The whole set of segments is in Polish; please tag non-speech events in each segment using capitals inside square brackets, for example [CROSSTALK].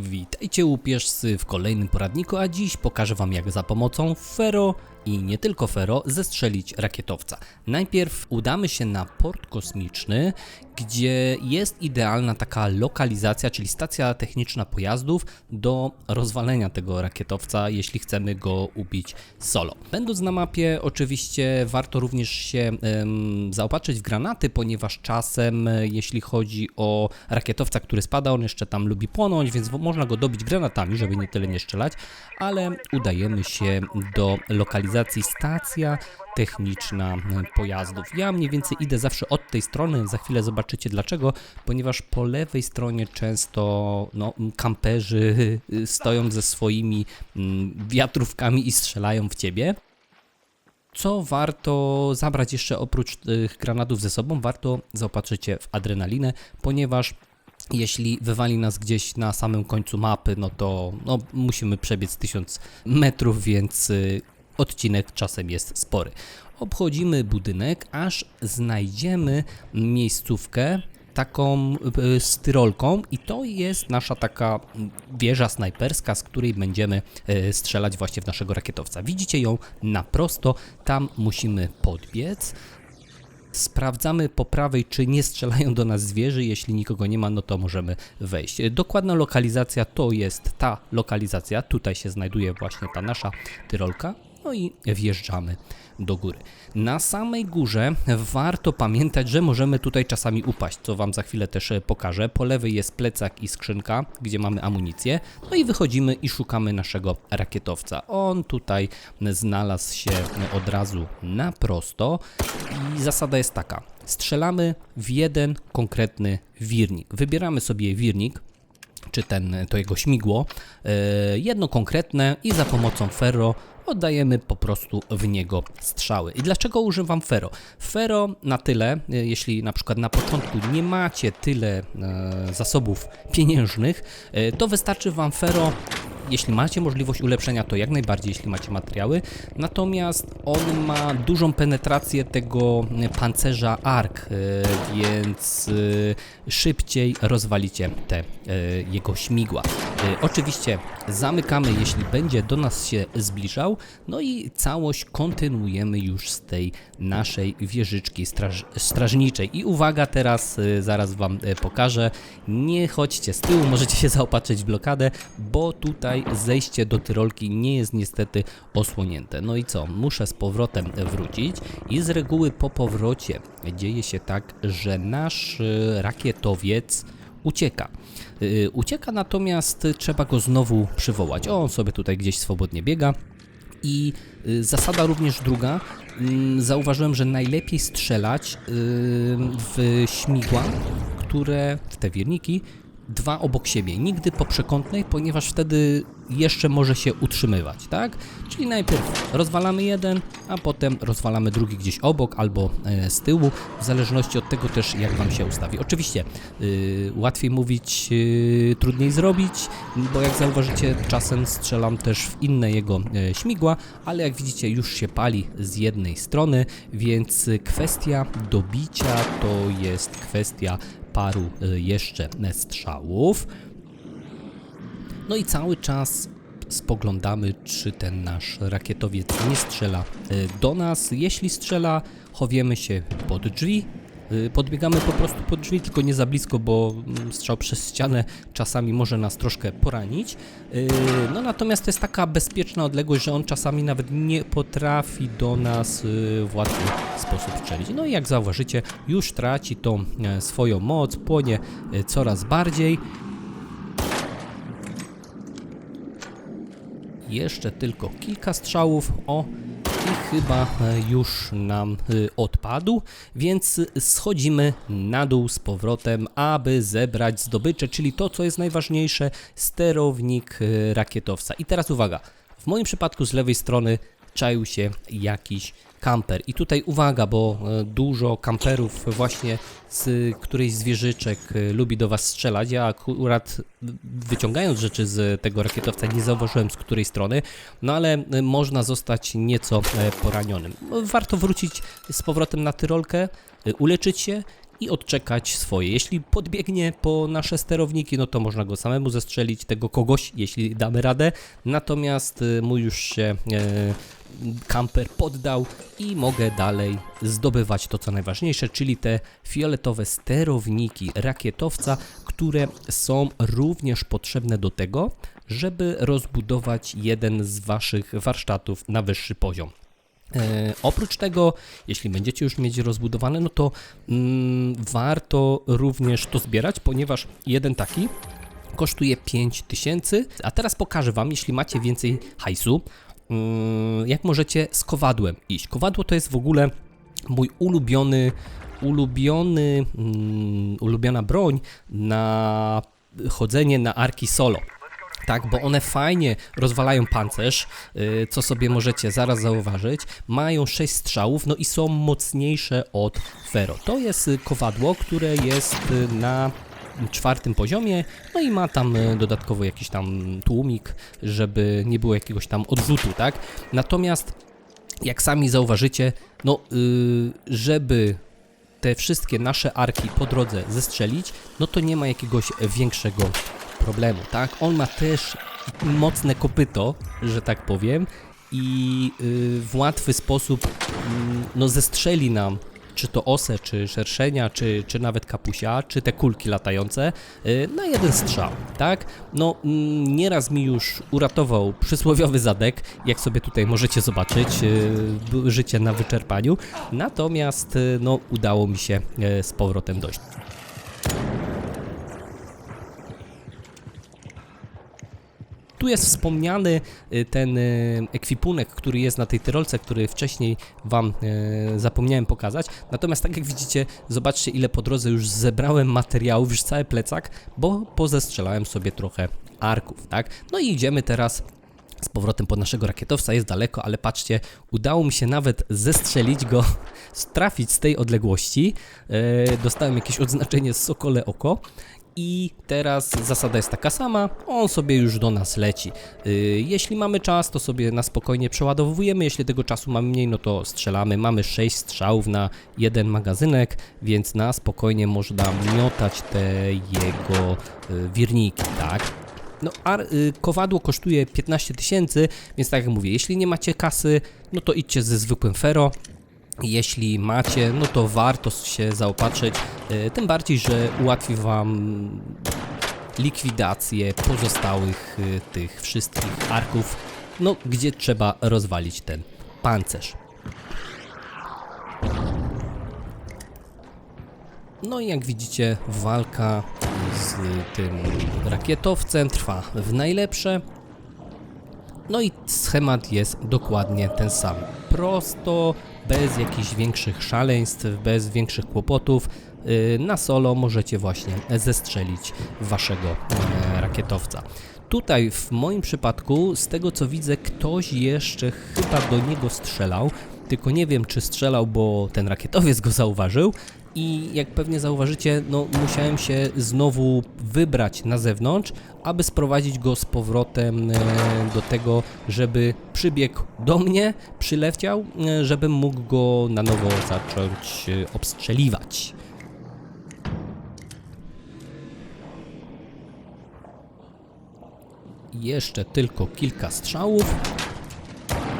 Witajcie łupieżcy w kolejnym poradniku, a dziś pokażę wam jak za pomocą Fero i nie tylko Fero zestrzelić rakietowca. Najpierw udamy się na port kosmiczny, gdzie jest idealna taka lokalizacja, czyli stacja techniczna pojazdów do rozwalenia tego rakietowca, jeśli chcemy go ubić solo. Będąc na mapie, oczywiście warto również się zaopatrzyć w granaty, ponieważ czasem, e, jeśli chodzi o rakietowca, który spada, on jeszcze tam lubi płonąć, więc można go dobić granatami, żeby nie tyle nie strzelać, ale udajemy się do lokalizacji stacja techniczna pojazdów. Ja mniej więcej idę zawsze od tej strony, za chwilę zobaczycie dlaczego, ponieważ po lewej stronie często no, kamperzy y, stoją ze swoimi mm, wiatrówkami i strzelają w ciebie. Co warto zabrać jeszcze oprócz tych granatów ze sobą? Warto zaopatrzyć się w adrenalinę, ponieważ jeśli wywali nas gdzieś na samym końcu mapy, no to no, musimy przebiec 1000 metrów, więc y, odcinek czasem jest spory. Obchodzimy budynek, aż znajdziemy miejscówkę taką y, z tyrolką i to jest nasza taka wieża snajperska, z której będziemy y, strzelać właśnie w naszego rakietowca. Widzicie ją na prosto, tam musimy podbiec. Sprawdzamy po prawej, czy nie strzelają do nas zwierzy. Jeśli nikogo nie ma, no to możemy wejść. Dokładna lokalizacja to jest ta lokalizacja. Tutaj się znajduje właśnie ta nasza tyrolka. No i wjeżdżamy do góry. Na samej górze warto pamiętać, że możemy tutaj czasami upaść, co Wam za chwilę też e, pokażę. Po lewej jest plecak i skrzynka, gdzie mamy amunicję. No i wychodzimy i szukamy naszego rakietowca. On tutaj znalazł się od razu na prosto i zasada jest taka. Strzelamy w jeden konkretny wirnik. Wybieramy sobie wirnik, czy ten, to jego śmigło, e, jedno konkretne i za pomocą ferro oddajemy po prostu w niego strzały. I dlaczego używam ferro? Ferro na tyle, e, jeśli na przykład na początku nie macie tyle e, zasobów pieniężnych, e, to wystarczy wam ferro jeśli macie możliwość ulepszenia, to jak najbardziej, jeśli macie materiały. Natomiast on ma dużą penetrację tego pancerza ARK, e, więc e, szybciej rozwalicie te e, jego śmigła. Oczywiście zamykamy, jeśli będzie do nas się zbliżał, no i całość kontynuujemy już z tej naszej wieżyczki straż, strażniczej. I uwaga, teraz zaraz Wam pokażę. Nie chodźcie z tyłu, możecie się zaopatrzyć w blokadę, bo tutaj zejście do Tyrolki nie jest niestety osłonięte. No i co? Muszę z powrotem wrócić i z reguły po powrocie dzieje się tak, że nasz e, rakietowiec ucieka. Yy, Ucieka natomiast trzeba go znowu przywołać. O, on sobie tutaj gdzieś swobodnie biega. I y, zasada również druga. mm, Zauważyłem, że najlepiej strzelać y, w śmigła, które w te wierniki dwa obok siebie, nigdy po przekątnej, ponieważ wtedy jeszcze może się utrzymywać, tak? Czyli najpierw rozwalamy jeden, a potem rozwalamy drugi gdzieś obok albo e, z tyłu, w zależności od tego też jak Wam się ustawi. Oczywiście y, łatwiej mówić, y, trudniej zrobić, bo jak zauważycie czasem strzelam też w inne jego e, śmigła, ale jak widzicie już się pali z jednej strony, więc kwestia dobicia to jest kwestia paru y, jeszcze strzałów. No i cały czas spoglądamy, czy ten nasz rakietowiec nie strzela y, do nas. Jeśli strzela, chowiemy się pod drzwi. Y, Podbiegamy po prostu pod drzwi, tylko nie za blisko, bo mm, strzał przez ścianę czasami może nas troszkę poranić. Y, No natomiast to jest taka bezpieczna odległość, że on czasami nawet nie potrafi do nas y, w łatwy sposób strzelić. No i jak zauważycie, już traci tą e, swoją moc, płonie e, coraz bardziej. Jeszcze tylko kilka strzałów. O, chyba e, już nam y, odpadł, więc schodzimy na dół z powrotem, aby zebrać zdobycze, czyli to, co jest najważniejsze, sterownik y, rakietowca. I teraz uwaga, w moim przypadku z lewej strony czaił się jakiś kamper. I tutaj uwaga, bo e, dużo kamperów właśnie z którejś z e, lubi do Was strzelać. Ja akurat wyciągając rzeczy z tego rakietowca nie zauważyłem z której strony, no ale e, można zostać nieco e, poranionym. Warto wrócić z powrotem na Tyrolkę, e, uleczyć się i odczekać swoje. Jeśli podbiegnie po nasze sterowniki, no to można go samemu zestrzelić, tego kogoś, jeśli damy radę. Natomiast mój już się e, kamper poddał i mogę dalej zdobywać to co najważniejsze, czyli te fioletowe sterowniki rakietowca, które są również potrzebne do tego, żeby rozbudować jeden z waszych warsztatów na wyższy poziom. E, oprócz tego, jeśli będziecie już mieć rozbudowane, no to mm, warto również to zbierać, ponieważ jeden taki kosztuje 5000, a teraz pokażę Wam, jeśli macie więcej hajsu, jak możecie z kowadłem iść. Kowadło to jest w ogóle mój ulubiony, ulubiony, mm, ulubiona broń na chodzenie na arki solo. Tak, bo one fajnie rozwalają pancerz, yy, co sobie możecie zaraz zauważyć. Mają 6 strzałów, no i są mocniejsze od Fero. To jest y, kowadło, które jest y, na czwartym poziomie, no i ma tam y, dodatkowo jakiś tam tłumik, żeby nie było jakiegoś tam odrzutu, tak? Natomiast jak sami zauważycie, no yy, żeby te wszystkie nasze arki po drodze zestrzelić, no to nie ma jakiegoś większego problemu, tak? On ma też mocne kopyto, że tak powiem, i y, w łatwy sposób mm, no, zestrzeli nam czy to osę, czy szerszenia, czy, czy nawet kapusia, czy te kulki latające y, na jeden strzał, tak? No, mm, nieraz mi już uratował przysłowiowy zadek, jak sobie tutaj możecie zobaczyć, y, życie na wyczerpaniu, natomiast y, no, udało mi się z powrotem dojść. Tu jest wspomniany y, ten y, ekwipunek, który jest na tej tyrolce, który wcześniej Wam y, zapomniałem pokazać. Natomiast tak jak widzicie, zobaczcie ile po drodze już zebrałem materiałów, już cały plecak, bo pozestrzelałem sobie trochę arków, tak? No i idziemy teraz z powrotem pod naszego rakietowca, jest daleko, ale patrzcie, udało mi się nawet zestrzelić go, [LAUGHS] trafić z tej odległości. Dostałem jakieś odznaczenie Sokole Oko i teraz zasada jest taka sama, on sobie już do nas leci. Yy, jeśli mamy czas, to sobie na spokojnie przeładowujemy, jeśli tego czasu mamy mniej, no to strzelamy. Mamy 6 strzałów na jeden magazynek, więc na spokojnie można miotać te jego yy, wirniki, tak? No, a y, kowadło kosztuje 15 tysięcy, więc tak jak mówię, jeśli nie macie kasy, no to idźcie ze zwykłym fero. Jeśli macie, no to warto się zaopatrzyć, y, tym bardziej, że ułatwi Wam likwidację pozostałych y, tych wszystkich arków, no gdzie trzeba rozwalić ten pancerz. No i jak widzicie, walka z tym rakietowcem trwa w najlepsze. No i schemat jest dokładnie ten sam. Prosto, bez jakichś większych szaleństw, bez większych kłopotów. Yy, Na solo możecie właśnie zestrzelić waszego e, rakietowca. Tutaj w moim przypadku, z tego co widzę, ktoś jeszcze chyba do niego strzelał, tylko nie wiem czy strzelał, bo ten rakietowiec go zauważył, i jak pewnie zauważycie, no musiałem się znowu wybrać na zewnątrz, aby sprowadzić go z powrotem e, do tego, żeby przybiegł do mnie, przyleciał, e, żebym mógł go na nowo zacząć e, obstrzeliwać. Jeszcze tylko kilka strzałów.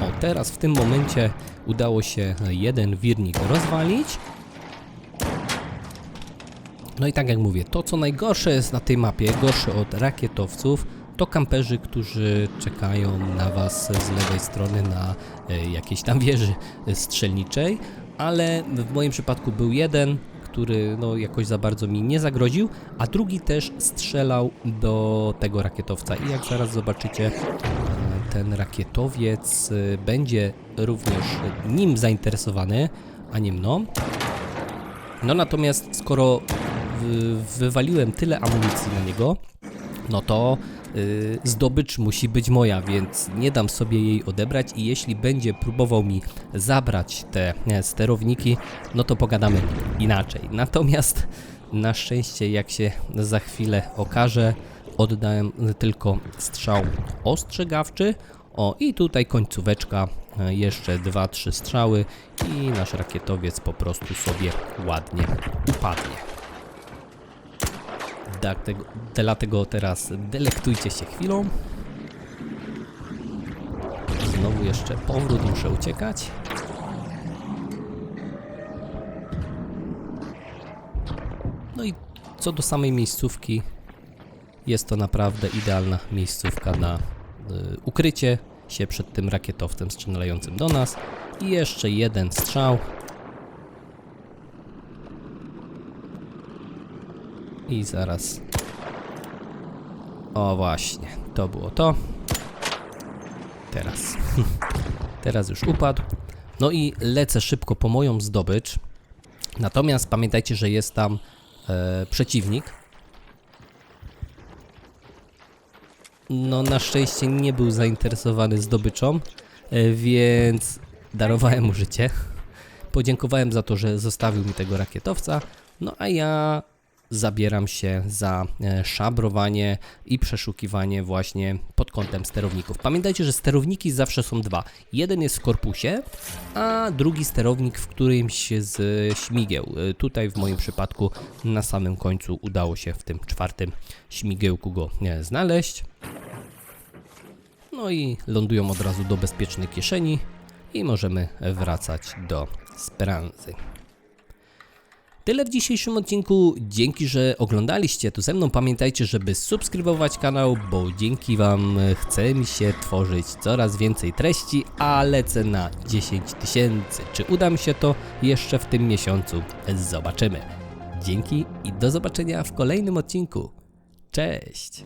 O, teraz w tym momencie udało się jeden wirnik rozwalić. No i tak jak mówię, to co najgorsze jest na tej mapie, gorsze od rakietowców, to kamperzy, którzy czekają na Was z lewej strony na e, jakiejś tam wieży strzelniczej, ale w moim przypadku był jeden, który no, jakoś za bardzo mi nie zagroził, a drugi też strzelał do tego rakietowca. I jak zaraz zobaczycie, ten rakietowiec e, będzie również nim zainteresowany, a nie mną. No natomiast skoro wy- wywaliłem tyle amunicji na niego, no to y, zdobycz musi być moja, więc nie dam sobie jej odebrać i jeśli będzie próbował mi zabrać te e, sterowniki, no to pogadamy inaczej. Natomiast na szczęście, jak się za chwilę okaże, oddałem tylko strzał ostrzegawczy. O, i tutaj końcóweczka e, jeszcze 2-3 strzały i nasz rakietowiec po prostu sobie ładnie upadnie. Dlatego, dlatego teraz delektujcie się chwilą. Znowu jeszcze powrót, muszę uciekać. No i co do samej miejscówki, jest to naprawdę idealna miejscówka na y, ukrycie się przed tym rakietowcem strzelającym do nas. I jeszcze jeden strzał. I zaraz. O właśnie, to było to. Teraz. [LAUGHS] Teraz już upadł. No i lecę szybko po moją zdobycz. Natomiast pamiętajcie, że jest tam e, przeciwnik. No na szczęście nie był zainteresowany zdobyczą, e, więc darowałem mu życie. Podziękowałem za to, że zostawił mi tego rakietowca. No a ja zabieram się za e, szabrowanie i przeszukiwanie właśnie pod kątem sterowników. Pamiętajcie, że sterowniki zawsze są dwa. Jeden jest w korpusie, a drugi sterownik w którymś z śmigieł. E, Tutaj w moim przypadku na samym końcu udało się w tym czwartym śmigiełku go e, znaleźć. No i lądują od razu do bezpiecznej kieszeni i możemy wracać do Speranzy. Tyle w dzisiejszym odcinku. Dzięki, że oglądaliście tu ze mną. Pamiętajcie, żeby subskrybować kanał, bo dzięki Wam chce mi się tworzyć coraz więcej treści, a lecę na 10 tysięcy. Czy uda mi się to jeszcze w tym miesiącu? Zobaczymy. Dzięki i do zobaczenia w kolejnym odcinku. Cześć!